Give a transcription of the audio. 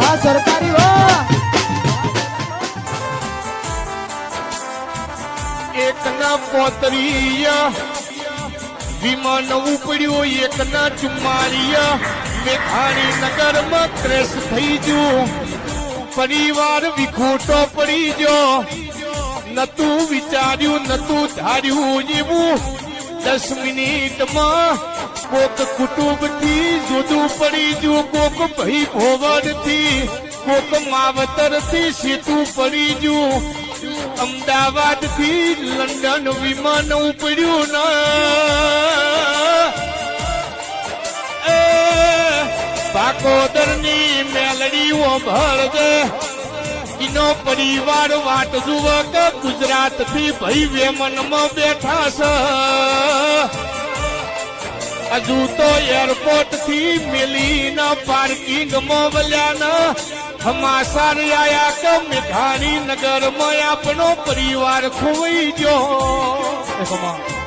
વાહ સરકારી વાહ એકના પોતરીયા, વિમાન ઉપડ્યું, એકના ચુમ્મારિયા મેઘાણી નગરમાં ક્રેશ થઈ ગયું. પરિવાર વિખોટો પડી ગયો. નતું વિચાર્યું, નતું ધાર્યું એવું. દસ મિનિટમાં કોક કુટુંબથી જુદું પડી ગયું કોક ભાઈ ભોવરથી કોક માવતરથી સીધું પડી ગયું અમદાવાદથી લંડન વિમાન ઉપડ્યું ના. પાકોદરની મેલડીઓ ભળજે. એનો પરિવાર વાટ જુવક ગુજરાતથી ભાઈ વેમનમાં બેઠા છે હજુ તો એરપોર્ટથી મેલીના પાર્કિંગમાં વલ્યાના. હમાસાર આયા કે મેઘાણી નગરમાં આપણો પરિવાર ખોવાઈ ગયો.